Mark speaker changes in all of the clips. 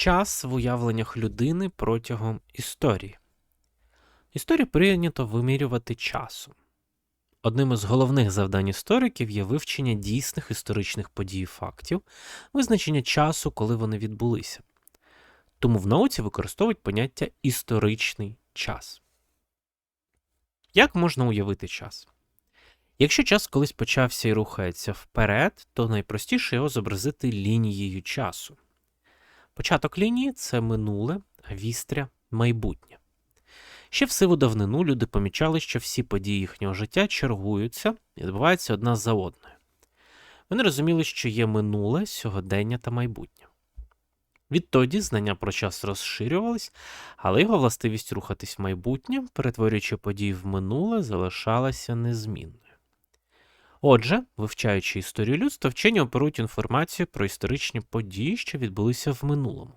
Speaker 1: Час в уявленнях людини протягом історії. Історію прийнято вимірювати часом. Одним із головних завдань істориків є вивчення дійсних історичних подій і фактів, визначення часу, коли вони відбулися. Тому в науці використовують поняття історичний час. Як можна уявити час? Якщо час колись почався і рухається вперед, то найпростіше його зобразити лінією часу. Початок лінії це минуле, а вістря майбутнє. Ще в сиву давнину люди помічали, що всі події їхнього життя чергуються і відбуваються одна за одною. Вони розуміли, що є минуле, сьогодення та майбутнє. Відтоді знання про час розширювались, але його властивість рухатись в майбутнє, перетворюючи події в минуле, залишалася незмінною. Отже, вивчаючи історію людства, вчені оперують інформацію про історичні події, що відбулися в минулому.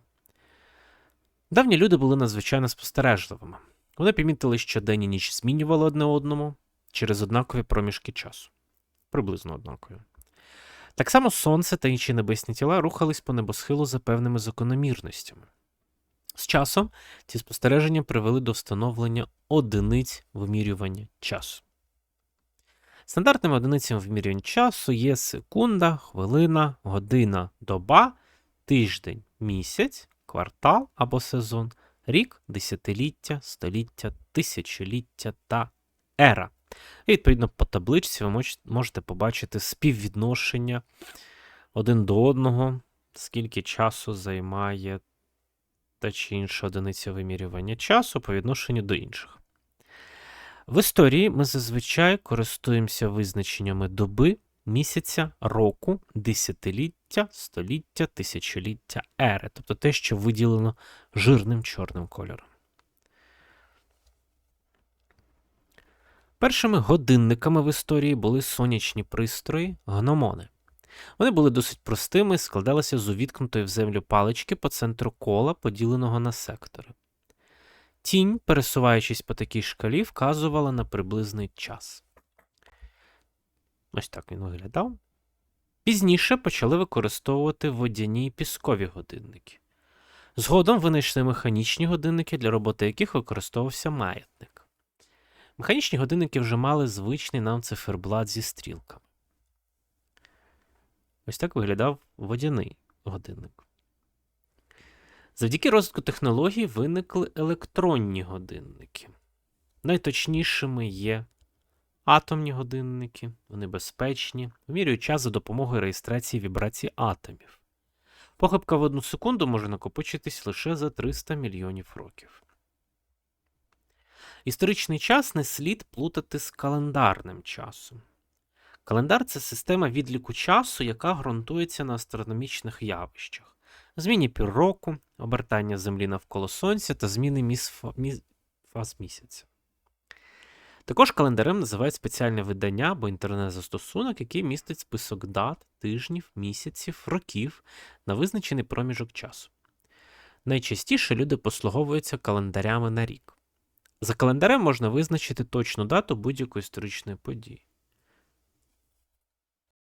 Speaker 1: Давні люди були надзвичайно спостережливими. Вони помітили, що день і ніч змінювали одне одному через однакові проміжки часу, приблизно однакові. Так само сонце та інші небесні тіла рухались по небосхилу за певними закономірностями. З часом ці спостереження привели до встановлення одиниць вимірювання часу. Стандартними одиницями вимірювання часу є секунда, хвилина, година, доба, тиждень, місяць, квартал або сезон, рік, десятиліття, століття, тисячоліття та ера. І відповідно по табличці ви можете побачити співвідношення один до одного, скільки часу займає та чи інша одиниця вимірювання часу по відношенню до інших. В історії ми зазвичай користуємося визначеннями доби, місяця, року, десятиліття, століття, тисячоліття, ери, тобто те, що виділено жирним чорним кольором. Першими годинниками в історії були сонячні пристрої, гномони. Вони були досить простими і складалися з увіткнутої в землю палички по центру кола, поділеного на сектори. Тінь, пересуваючись по такій шкалі, вказувала на приблизний час. Ось так він виглядав. Пізніше почали використовувати водяні і піскові годинники. Згодом винайшли механічні годинники, для роботи яких використовувався маятник. Механічні годинники вже мали звичний нам циферблат зі стрілками. Ось так виглядав водяний годинник. Завдяки розвитку технологій виникли електронні годинники. Найточнішими є атомні годинники, вони безпечні, вимірюють час за допомогою реєстрації вібрацій атомів. Похибка в одну секунду може накопичитись лише за 300 мільйонів років. Історичний час не слід плутати з календарним часом. Календар це система відліку часу, яка ґрунтується на астрономічних явищах, зміні пір року, обертання Землі навколо Сонця та зміни міс... міс... фаз місяця. Також календарем називають спеціальне видання або інтернет-застосунок, який містить список дат, тижнів, місяців, років на визначений проміжок часу. Найчастіше люди послуговуються календарями на рік. За календарем можна визначити точну дату будь-якої історичної події.